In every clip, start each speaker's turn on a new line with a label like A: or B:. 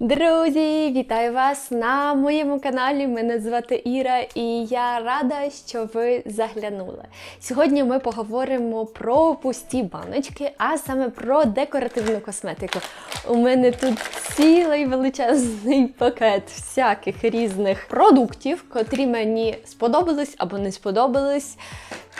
A: Друзі, вітаю вас на моєму каналі. Мене звати Іра, і я рада, що ви заглянули. Сьогодні ми поговоримо про пусті баночки, а саме про декоративну косметику. У мене тут цілий величезний пакет всяких різних продуктів, котрі мені сподобались або не сподобались.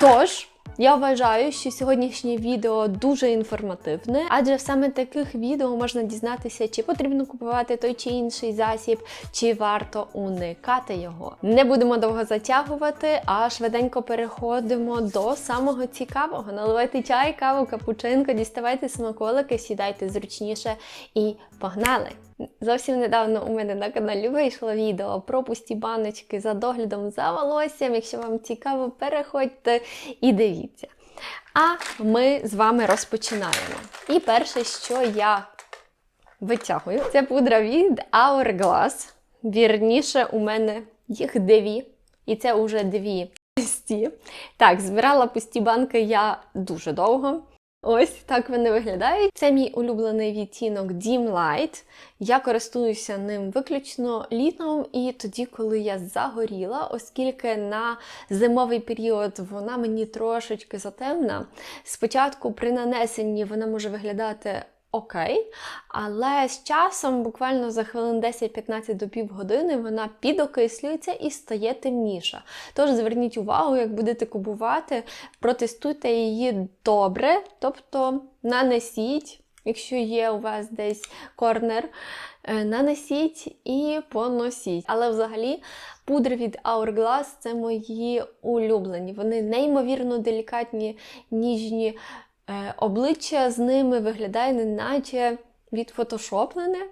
A: Тож. Я вважаю, що сьогоднішнє відео дуже інформативне, адже саме таких відео можна дізнатися, чи потрібно купувати той чи інший засіб, чи варто уникати його. Не будемо довго затягувати, а швиденько переходимо до самого цікавого. Наливайте чай, каву, капучинко, діставайте смаколики, сідайте зручніше і погнали! Зовсім недавно у мене на каналі вийшло відео про пусті баночки за доглядом за волоссям. Якщо вам цікаво, переходьте і дивіться. А ми з вами розпочинаємо. І перше, що я витягую, це пудра від Hourglass. Вірніше, у мене їх дві. І це вже дві пусті. Так, збирала пусті банки я дуже довго. Ось так вони виглядають. Це мій улюблений відтінок Dim Light. Я користуюся ним виключно літом і тоді, коли я загоріла, оскільки на зимовий період вона мені трошечки затемна. Спочатку при нанесенні вона може виглядати. Окей, але з часом, буквально за хвилин 10-15 до півгодини, вона підокислюється і стає темніша. Тож зверніть увагу, як будете купувати, протестуйте її добре, тобто нанесіть, якщо є у вас десь корнер, е, нанесіть і поносіть. Але взагалі пудри від Hourglass – це мої улюблені. Вони неймовірно делікатні, ніжні. Е, обличчя з ними виглядає неначе відфотошоплене,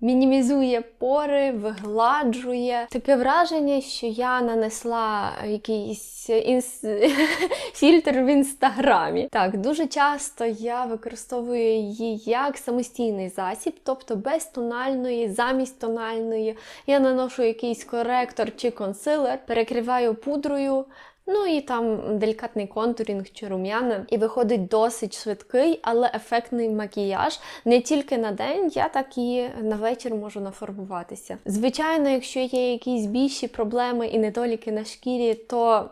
A: мінімізує пори, вигладжує. Таке враження, що я нанесла якийсь інс... фільтр в інстаграмі. Так, дуже часто я використовую її як самостійний засіб, тобто без тональної, замість тональної. Я наношу якийсь коректор чи консилер, перекриваю пудрою. Ну і там делікатний контурінг чи рум'яна. І виходить досить швидкий, але ефектний макіяж. Не тільки на день, я так і на вечір можу нафарбуватися. Звичайно, якщо є якісь більші проблеми і недоліки на шкірі, то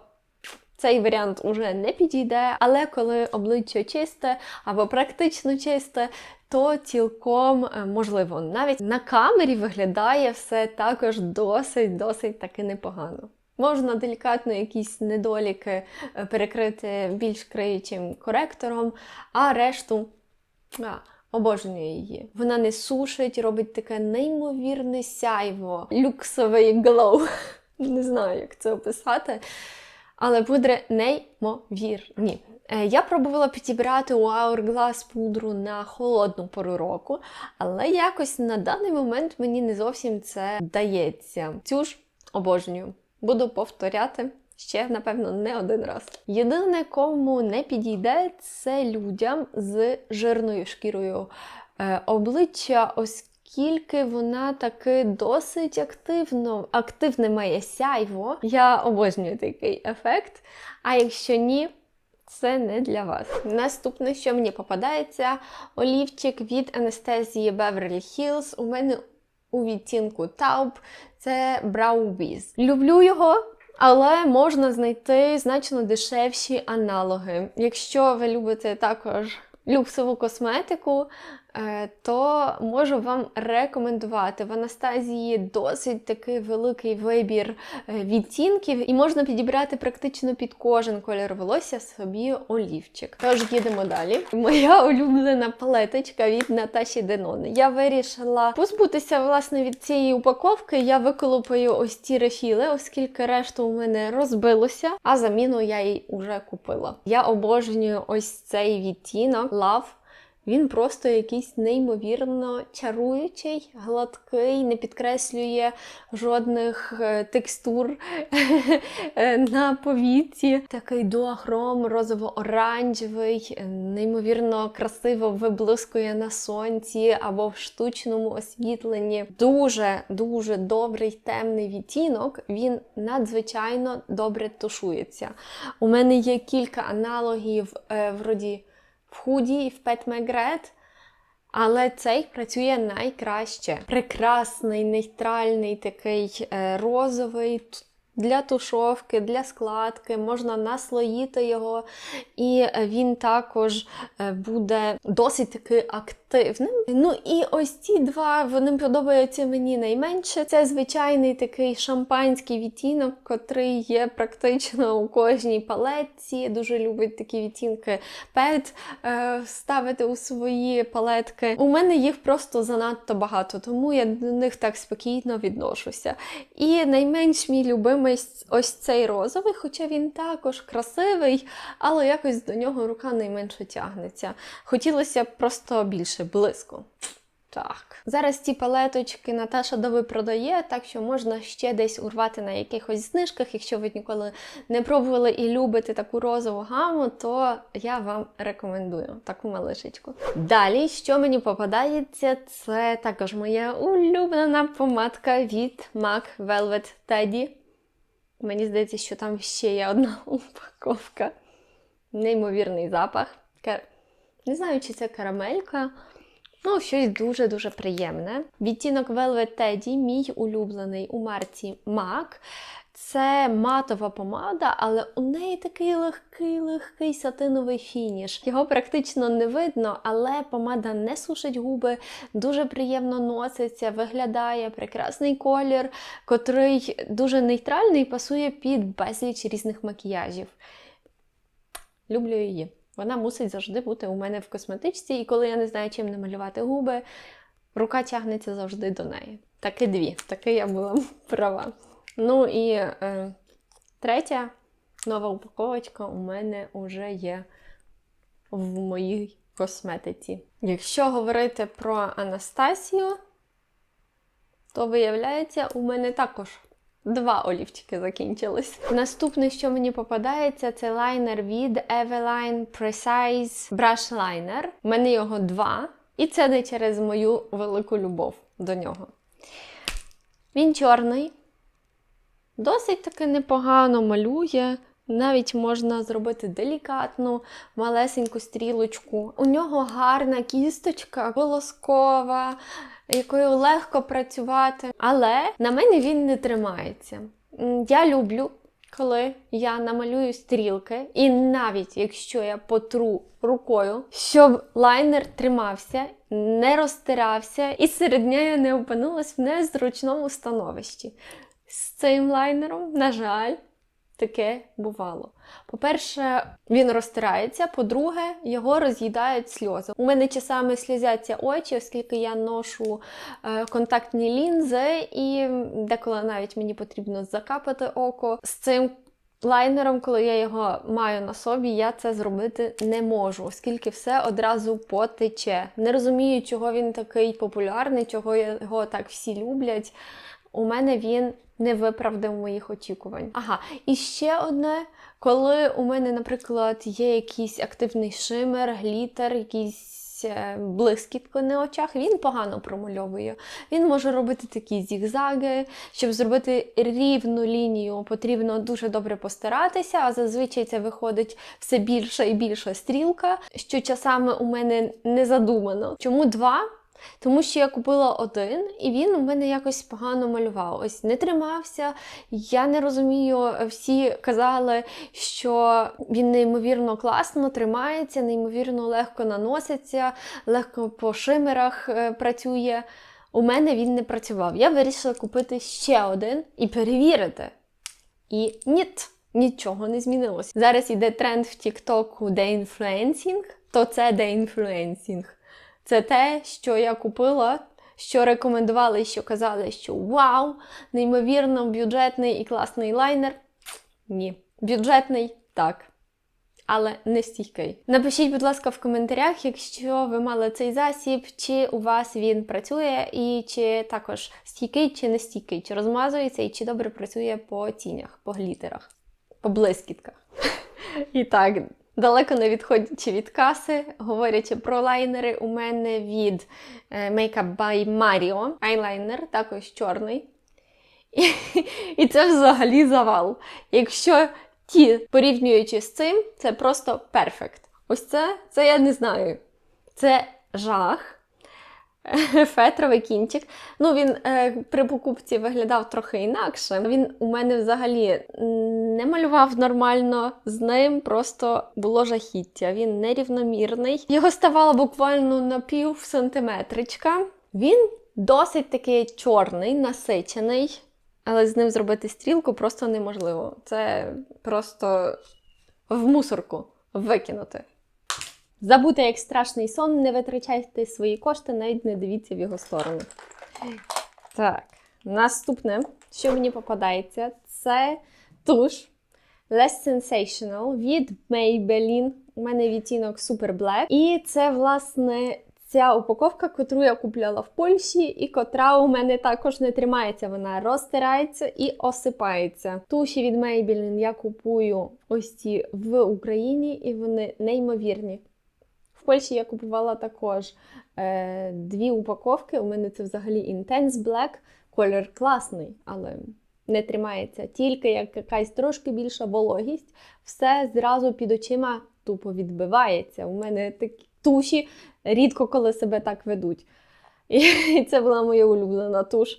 A: цей варіант уже не підійде, але коли обличчя чисте або практично чисте, то цілком е, можливо. Навіть на камері виглядає все також досить-досить таки непогано. Можна делікатно якісь недоліки е, перекрити більш криючим коректором, а решту а, обожнюю її. Вона не сушить, робить таке неймовірне сяйво, люксовий глоу. Не знаю, як це описати. Але пудри неймовірні. Е, Я пробувала підібрати у Hourglass пудру на холодну пору року, але якось на даний момент мені не зовсім це вдається. Цю ж обожнюю. Буду повторяти ще, напевно, не один раз. Єдине, кому не підійде, це людям з жирною шкірою е, обличчя, оскільки вона таки досить активно, активне має сяйво. Я обожнюю такий ефект. А якщо ні, це не для вас. Наступне, що мені попадається, олівчик від анестезії Beverly Hills. У мене у відтінку Taub це Browbiz. Люблю його. Але можна знайти значно дешевші аналоги. Якщо ви любите також люксову косметику, то можу вам рекомендувати. В Анастазії досить такий великий вибір е, відтінків, і можна підібрати практично під кожен колір волосся собі олівчик. Тож їдемо далі. Моя улюблена палеточка від Наташі Денон. Я вирішила позбутися власне від цієї упаковки. Я виколупаю ось ці рефіли, оскільки решту у мене розбилося, а заміну я їй вже купила. Я обожнюю ось цей відтінок Love. Він просто якийсь неймовірно чаруючий, гладкий, не підкреслює жодних е, текстур е, на повіці. Такий дуахром розово-оранжевий, неймовірно красиво виблискує на сонці або в штучному освітленні. Дуже-дуже добрий темний відтінок, він надзвичайно добре тушується. У мене є кілька аналогів е, вроді в худі і в петмегрет. Але цей працює найкраще. Прекрасний, нейтральний, такий е, розовий. Для тушовки, для складки, можна наслоїти його, і е, він також е, буде досить таки активним. Ну і ось ці два вони подобаються мені найменше. Це звичайний такий шампанський відтінок, котрий є практично у кожній палетці. Дуже любить такі відтінки пет е, ставити у свої палетки. У мене їх просто занадто багато, тому я до них так спокійно відношуся. І найменш мій любимий ось цей розовий, хоча він також красивий, але якось до нього рука найменше тягнеться. Хотілося б просто більше блиску. Так. Зараз ці палеточки Наташа Дови продає, так що можна ще десь урвати на якихось знижках. Якщо ви ніколи не пробували і любите таку розову гаму, то я вам рекомендую таку малишечку. Далі, що мені попадається, це також моя улюблена помадка від MAC Velvet Teddy. Мені здається, що там ще є одна упаковка. Неймовірний запах. Не знаю, чи це карамелька. Ну, щось дуже-дуже приємне. Відтінок Velvet Teddy, мій улюблений у марці MAC. Це матова помада, але у неї такий легкий, легкий сатиновий фініш. Його практично не видно, але помада не сушить губи, дуже приємно носиться, виглядає прекрасний колір, котрий дуже нейтральний пасує під безліч різних макіяжів. Люблю її. Вона мусить завжди бути у мене в косметичці, і коли я не знаю, чим намалювати губи, рука тягнеться завжди до неї. Таки дві. Таки я була права. Ну і е, третя нова упаковочка у мене вже є в моїй косметиці. Якщо говорити про Анастасію, то виявляється, у мене також два олівчики закінчились. Наступне, що мені попадається, це лайнер від Eveline Precise Brush Liner. У мене його два, і це не через мою велику любов до нього. Він чорний, досить таки непогано малює. Навіть можна зробити делікатну, малесеньку стрілочку. У нього гарна кісточка, волоскова, якою легко працювати. Але на мене він не тримається. Я люблю, коли я намалюю стрілки, і навіть якщо я потру рукою, щоб лайнер тримався, не розтирався, і серед дня я не опинилась в незручному становищі. З цим лайнером, на жаль, таке бувало. По-перше, він розтирається, по-друге, його роз'їдають сльози. У мене часами сльозяться очі, оскільки я ношу е, контактні лінзи, і деколи навіть мені потрібно закапати око. З цим лайнером, коли я його маю на собі, я це зробити не можу, оскільки все одразу потече. Не розумію, чого він такий популярний, чого його так всі люблять. У мене він не виправдав моїх очікувань. Ага, і ще одне, коли у мене, наприклад, є якийсь активний шимер, глітер, якісь е, блискітки на очах, він погано промальовує. Він може робити такі зігзаги. Щоб зробити рівну лінію, потрібно дуже добре постаратися, а зазвичай це виходить все більша і більша стрілка, що часами у мене не задумано. Чому два? Тому що я купила один, і він у мене якось погано малював. Ось не тримався. Я не розумію, всі казали, що він неймовірно класно тримається, неймовірно легко наноситься, легко по шимерах е, працює. У мене він не працював. Я вирішила купити ще один і перевірити. І ніт, нічого не змінилося. Зараз іде тренд в Тіктоку деінфлюенсінг, то це деінфлюенсінг. Це те, що я купила, що рекомендували, що казали, що вау, неймовірно, бюджетний і класний лайнер. Ні, бюджетний так. Але не стійкий. Напишіть, будь ласка, в коментарях, якщо ви мали цей засіб, чи у вас він працює, і чи також стійкий, чи не стійкий, чи розмазується, і чи добре працює по тінях, по глітерах, по блискітках. І так, далеко не відходячи від каси, говорячи про лайнери, у мене від е, Makeup by Mario айлайнер, також чорний. І, і це взагалі завал. Якщо ті, порівнюючи з цим, це просто перфект. Ось це, це я не знаю. Це жах. фетровий кінчик. Ну, він е, при покупці виглядав трохи інакше. Він у мене взагалі не малював нормально з ним, просто було жахіття. Він нерівномірний. Його ставало буквально на пів сантиметричка. Він досить такий чорний, насичений, але з ним зробити стрілку просто неможливо. Це просто в мусорку викинути. Забути як страшний сон, не витрачайте свої кошти, навіть не дивіться в його сторону. Так, наступне, що мені попадається, це туш Less Sensational від Maybelline. У мене відтінок Super Black. І це, власне, ця упаковка, котру я купляла в Польщі, і котра у мене також не тримається. Вона розтирається і осипається. Туші від Maybelline я купую ось ці в Україні, і вони неймовірні. Польщі я купувала також е, дві упаковки. У мене це взагалі Intense Black. Колір класний, але не тримається. Тільки як якась трошки більша вологість, все зразу під очима тупо відбивається. У мене такі туші рідко коли себе так ведуть. І це була моя улюблена туш.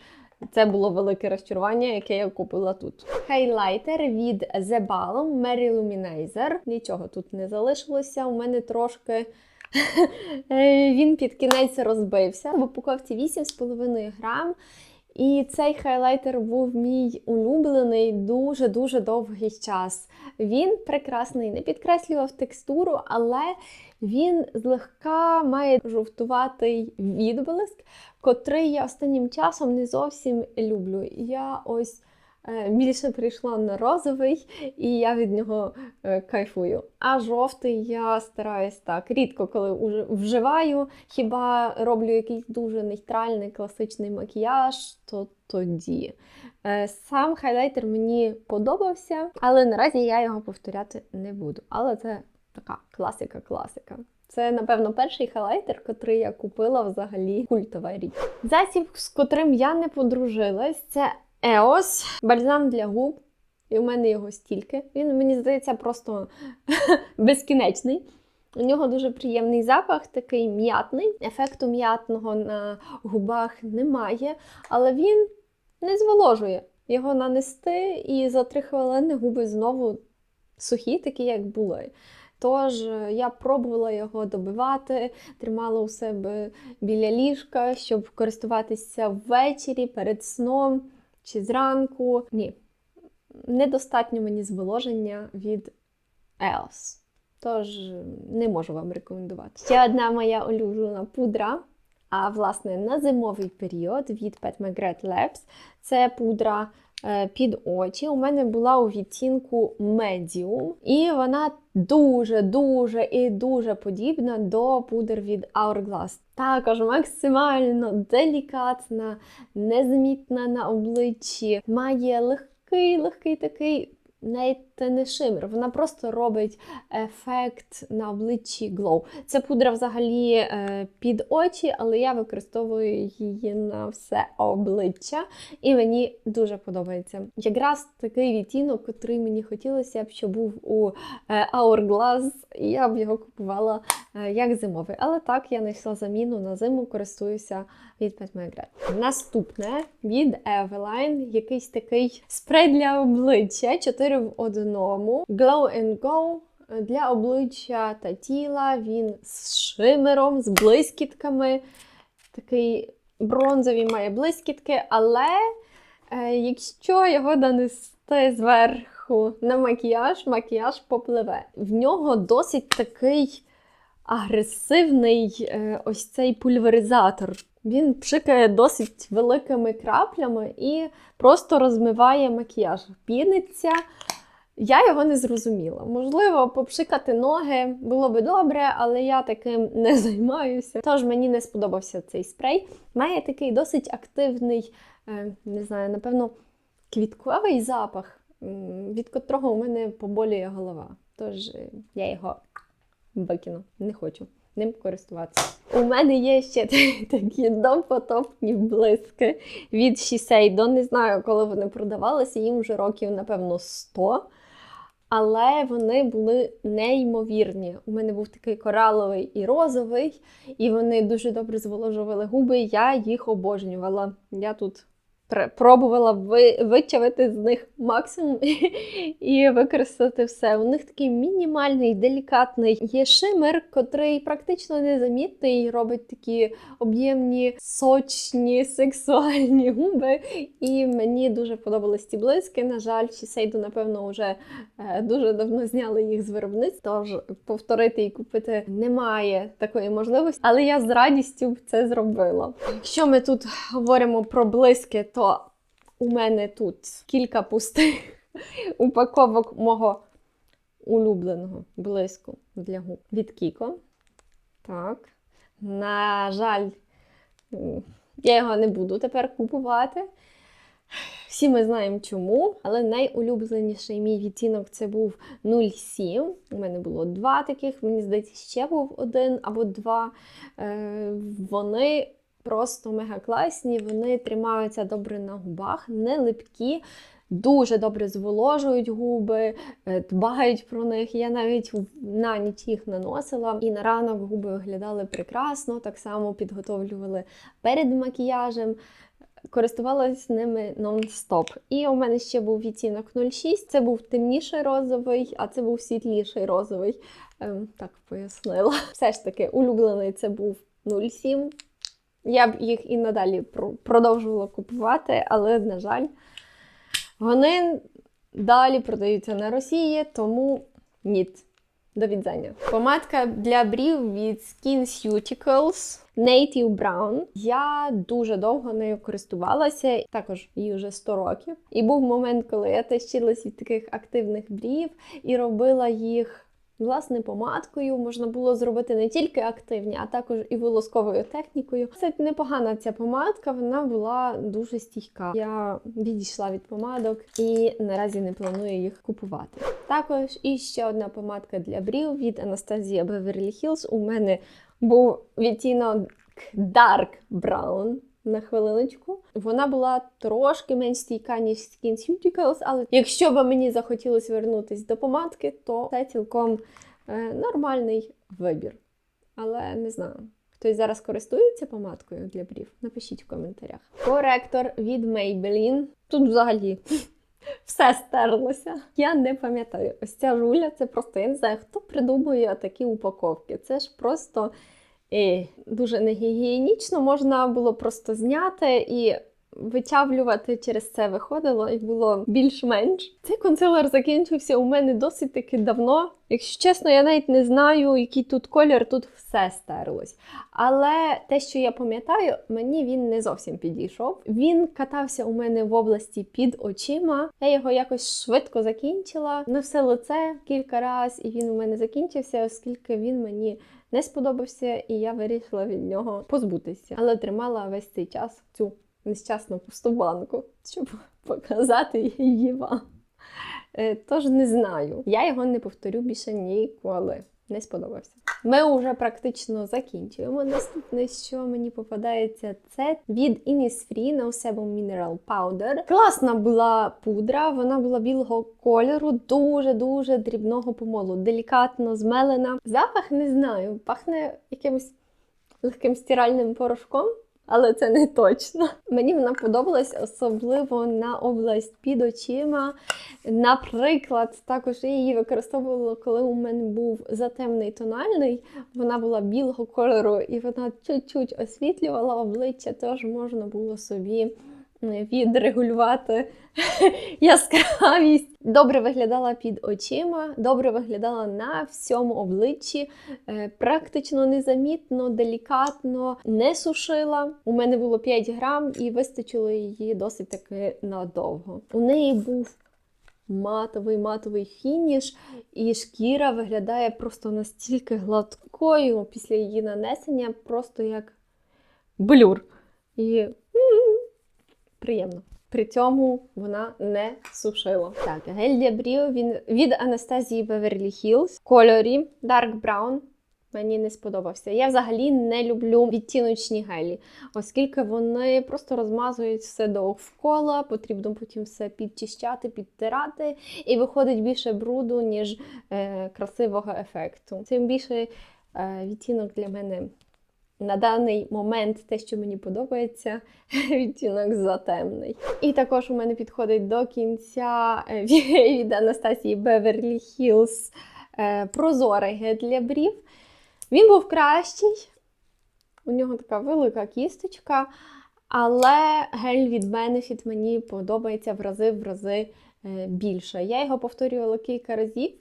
A: Це було велике розчарування, яке я купила тут. Хайлайтер від The Balm Merry Luminizer. Нічого тут не залишилося. У мене трошки він під кінець розбився. В упаковці 8,5 грам. І цей хайлайтер був мій улюблений дуже-дуже довгий час. Він прекрасний, не підкреслював текстуру, але він злегка має жовтуватий відблиск, котрий я останнім часом не зовсім люблю. Я ось е, більше прийшла на розовий, і я від нього е, кайфую. А жовтий я стараюсь так рідко, коли вживаю, хіба роблю якийсь дуже нейтральний класичний макіяж, то тоді. Е, Сам хайлайтер мені подобався, але наразі я його повторяти не буду. Але це така класика-класика. Це, напевно, перший хайлайтер, котрий я купила взагалі культова річ. Засіб, з котрим я не подружилась, це EOS, бальзам для губ. І у мене його стільки. Він, мені здається, просто безкінечний. У нього дуже приємний запах, такий м'ятний. Ефекту м'ятного на губах немає, але він не зволожує. Його нанести, і за три хвилини губи знову сухі, такі, як були. Тож я пробувала його добивати, тримала у себе біля ліжка, щоб користуватися ввечері перед сном чи зранку. Ні, недостатньо мені зволоження від EOS. Тож не можу вам рекомендувати. Ще одна моя улюблена пудра. А власне на зимовий період від Pat Magret Labs. Це пудра під очі. У мене була у відтінку Medium, і вона дуже-дуже і дуже подібна до пудр від Hourglass. Також максимально делікатна, незмітна на обличчі, має легкий, легкий такий. Навіть не шимер, вона просто робить ефект на обличчі glow. Це пудра взагалі е, під очі, але я використовую її на все обличчя, і мені дуже подобається. Якраз такий відтінок, який мені хотілося б, щоб був у е, Hourglass, і я б його купувала е, як зимовий. Але так, я знайшла заміну на зиму, користуюся від Pat McGrath. Наступне від Eveline, якийсь такий спрей для обличчя 4 в одному. Glow and Go для обличчя та тіла. Він з шимером, з блискітками. Такий бронзовий має блискітки, але е, якщо його нанести зверху на макіяж, макіяж попливе. В нього досить такий агресивний е, ось цей пульверизатор. Він пшикає досить великими краплями і просто розмиває макіяж. Піниться. Я його не зрозуміла. Можливо, попшикати ноги було би добре, але я таким не займаюся. Тож мені не сподобався цей спрей. Має такий досить активний, е, не знаю, напевно, квітковий запах, від котрого у мене поболює голова. Тож е, я його викину, не хочу ним користуватися. У мене є ще такі допотопні блиски від Shiseido. Не знаю, коли вони продавалися, їм вже років, напевно, 100. Але вони були неймовірні. У мене був такий кораловий і розовий, і вони дуже добре зволожували губи. Я їх обожнювала. Я тут пробувала ви, вичавити з них максимум і використати все. У них такий мінімальний, делікатний є шимер, котрий практично незамітний, робить такі об'ємні, сочні, сексуальні губи. І мені дуже подобались ці блиски. На жаль, Шісейду, напевно, вже е, дуже давно зняли їх з виробництва, тож повторити і купити немає такої можливості. Але я з радістю б це зробила. Якщо ми тут говоримо про блиски, то у мене тут кілька пустих упаковок мого улюбленого блиску для губ від Кіко. Так. На жаль, я його не буду тепер купувати. Всі ми знаємо чому, але найулюбленіший мій відтінок це був 07. У мене було два таких, мені здається, ще був один або два. Е, Вони просто мега класні, вони тримаються добре на губах, не липкі. Дуже добре зволожують губи, е, дбають про них. Я навіть на ніч їх наносила, і на ранок губи виглядали прекрасно, так само підготовлювали перед макіяжем. Користувалась ними нон-стоп. І у мене ще був відтінок 06. Це був темніший розовий, а це був світліший розовий. Ем, так пояснила. Все ж таки, улюблений це був 07. Я б їх і надалі про- продовжувала купувати, але, на жаль, вони далі продаються на Росії, тому ні. До відзання. Помадка для брів від SkinCeuticals Native Brown. Я дуже довго нею користувалася, також їй вже 100 років. І був момент, коли я тащилась від таких активних брів і робила їх. Власне, помадкою можна було зробити не тільки активні, а також і волосковою технікою. Це непогана ця помадка, вона була дуже стійка. Я відійшла від помадок і наразі не планую їх купувати. Також і ще одна помадка для брів від Anastasia Beverly Hills. У мене був відтінок Dark Brown. На хвилиночку. Вона була трошки менш стійка, ніж SkinCeuticals, але якщо б мені захотілося вернутися до помадки, то це цілком е, нормальний вибір. Але не знаю. Хтось зараз користується помадкою для брів? Напишіть в коментарях. Коректор від Maybelline. Тут взагалі все стерлося. Я не пам'ятаю. Ось ця жуля це просто я не знаю, хто придумує такі упаковки. Це ж просто е, дуже негігієнічно. Можна було просто зняти і. Вичавлювати через це виходило і було більш-менш. Цей консилер закінчився у мене досить таки давно. Якщо чесно, я навіть не знаю, який тут колір, тут все стерлось. Але те, що я пам'ятаю, мені він не зовсім підійшов. Він катався у мене в області під очима. Я його якось швидко закінчила. На все лице кілька разів, і він у мене закінчився, оскільки він мені не сподобався, і я вирішила від нього позбутися. Але тримала весь цей час цю нещасну пусту банку, щоб показати її вам. Е, Тож не знаю. Я його не повторю більше ніколи. Не сподобався. Ми вже практично закінчуємо. Наступне, що мені попадається, це від Innisfree No Sebum Mineral Powder. Класна була пудра, вона була білого кольору, дуже-дуже дрібного помолу, делікатно змелена. Запах не знаю, пахне якимось легким стиральним порошком. Але це не точно. Мені вона подобалась особливо на область під очима. Наприклад, також я її використовувала, коли у мене був затемний тональний. Вона була білого кольору і вона чуть-чуть освітлювала обличчя, тож можна було собі відрегулювати яскравість. Добре виглядала під очима, добре виглядала на всьому обличчі, е, практично незамітно, делікатно, не сушила. У мене було 5 грам і вистачило її досить таки надовго. У неї був матовий матовий фініш, і шкіра виглядає просто настільки гладкою після її нанесення, просто як блюр. І приємно. При цьому вона не сушила. Так, гель для брів він від Анастазії Hills в кольорі Dark Brown. мені не сподобався. Я взагалі не люблю відтіночні гелі, оскільки вони просто розмазують все довкола, потрібно потім все підчищати, підтирати, і виходить більше бруду, ніж е, красивого ефекту. Тим більше е, відтінок для мене на даний момент те, що мені подобається, відтінок затемний. І також у мене підходить до кінця е, від Анастасії Beverly Hills е, прозорий гель для брів. Він був кращий, у нього така велика кісточка, але гель від Benefit мені подобається в рази в рази е, більше. Я його повторювала кілька разів,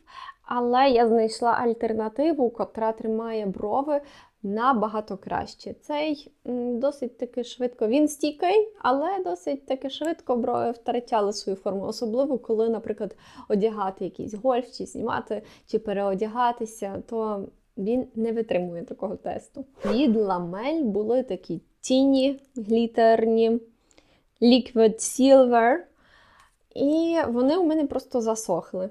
A: але я знайшла альтернативу, котра тримає брови набагато краще. Цей досить таки швидко. Він стійкий, але досить таки швидко брови втрачали свою форму, особливо коли, наприклад, одягати якийсь гольф, чи знімати, чи переодягатися, то він не витримує такого тесту. Від ламель були такі тіні глітерні, Liquid Silver, і вони у мене просто засохли.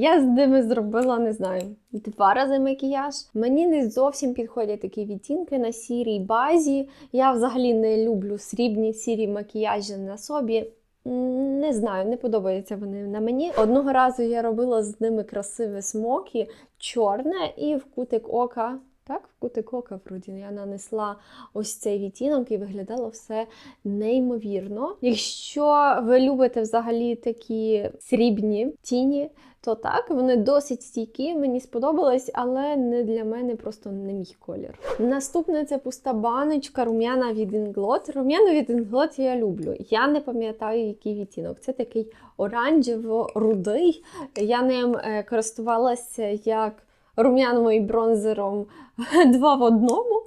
A: Я з ними зробила, не знаю, два рази макіяж. Мені не зовсім підходять такі відтінки на сірій базі. Я взагалі не люблю срібні сірі макіяжі на собі. Не знаю, не подобаються вони на мені. Одного разу я робила з ними красиве смокі, чорне, і в кутик ока. Так, в кутик ока вроді я нанесла ось цей відтінок і виглядало все неймовірно. Якщо ви любите взагалі такі срібні тіні, то так, вони досить стійкі, мені сподобалось, але не для мене просто не мій колір. Наступне це пуста баночка рум'яна від Inglot. Рум'яна від Inglot я люблю. Я не пам'ятаю, який відтінок. Це такий оранжево-рудий. Я ним е, користувалася як рум'яном і бронзером два в одному.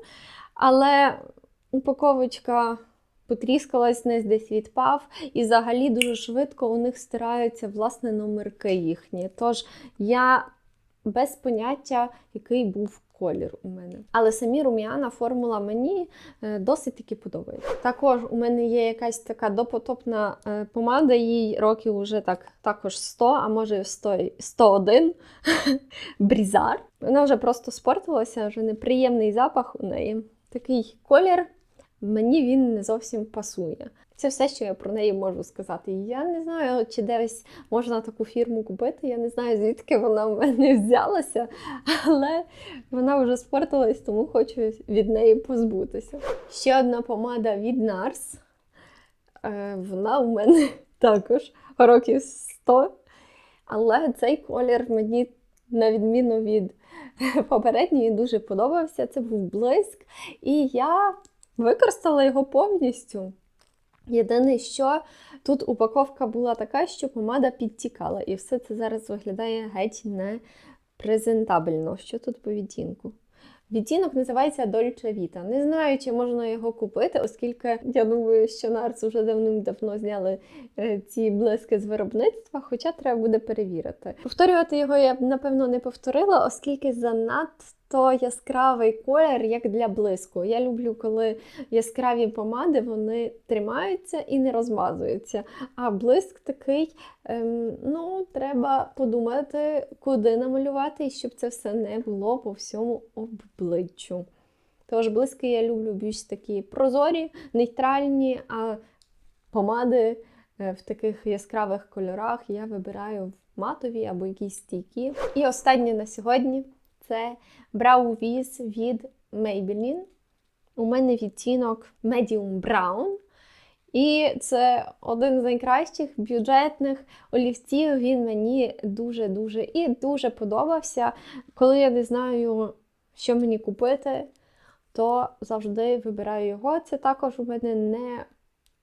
A: Але упаковочка потріскалась, не десь відпав, і взагалі дуже швидко у них стираються власне номерки їхні. Тож я без поняття, який був колір у мене. Але самі рум'яна формула мені е, досить таки подобається. Також у мене є якась така допотопна е, помада, їй років уже так також 100, а може 100, 101 брізар. Вона вже просто спортилася, вже неприємний запах у неї. Такий колір мені він не зовсім пасує. Це все, що я про неї можу сказати. Я не знаю, чи десь можна таку фірму купити. Я не знаю, звідки вона в мене взялася, але вона вже спортилась, тому хочу від неї позбутися. Ще одна помада від NARS. Е, Вона у мене також років 100. Але цей колір мені, на відміну від попередньої, дуже подобався. Це був блиск. І я використала його повністю. Єдине, що тут упаковка була така, що помада підтікала, і все це зараз виглядає геть не презентабельно. Що тут по відтінку? Відтінок називається Dolce Vita. Не знаю, чи можна його купити, оскільки я думаю, що Нарс вже давним-давно зняли е, ці блиски з виробництва, хоча треба буде перевірити. Повторювати його я б напевно не повторила, оскільки занадто яскравий колір, як для блиску. Я люблю, коли яскраві помади вони тримаються і не розмазуються. А блиск такий, ем, ну, треба подумати, куди намалювати, щоб це все не було по всьому обличчю. Тож блиски я люблю більш такі прозорі, нейтральні, а помади е, в таких яскравих кольорах я вибираю матові або якісь стійкі. І останнє на сьогодні це Brow Wiz від Maybelline. У мене відтінок Medium Brown. І це один з найкращих бюджетних олівців. Він мені дуже-дуже і дуже подобався. Коли я не знаю, що мені купити, то завжди вибираю його. Це також у мене не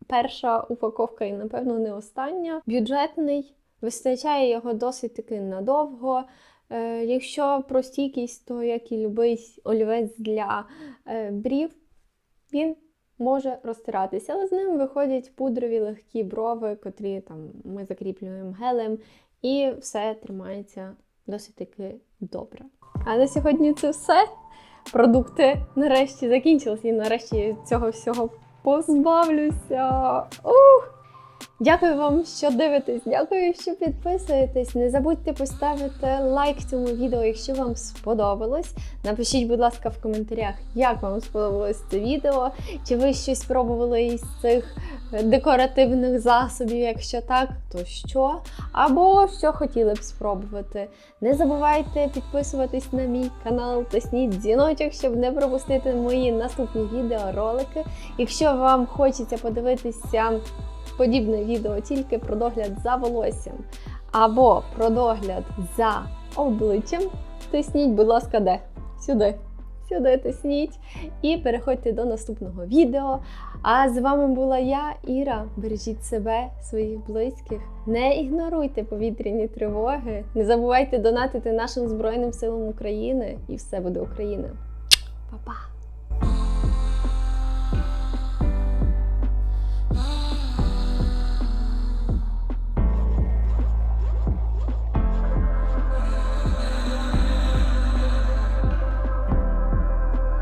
A: перша упаковка і, напевно, не остання. Бюджетний, вистачає його досить таки надовго. Е, якщо про стійкість, то як і любий олівець для е, брів, він може розтиратися, але з ним виходять пудрові легкі брови, котрі там ми закріплюємо гелем, і все тримається досить таки добре. А на сьогодні це все. Продукти нарешті закінчилися, і нарешті цього всього позбавлюся. Ух! Дякую вам, що дивитесь. Дякую, що підписуєтесь. Не забудьте поставити лайк цьому відео, якщо вам сподобалось. Напишіть, будь ласка, в коментарях, як вам сподобалось це відео. Чи ви щось спробували із цих декоративних засобів? Якщо так, то що? Або що хотіли б спробувати. Не забувайте підписуватись на мій канал, тисніть дзвіночок, щоб не пропустити мої наступні відеоролики. Якщо вам хочеться подивитися подібне відео тільки про догляд за волоссям або про догляд за обличчям, тисніть, будь ласка, де? Сюди. Сюди тисніть і переходьте до наступного відео. А з вами була я, Іра. Бережіть себе, своїх близьких. Не ігноруйте повітряні тривоги. Не забувайте донатити нашим Збройним силам України, і все буде Україна. Па-па!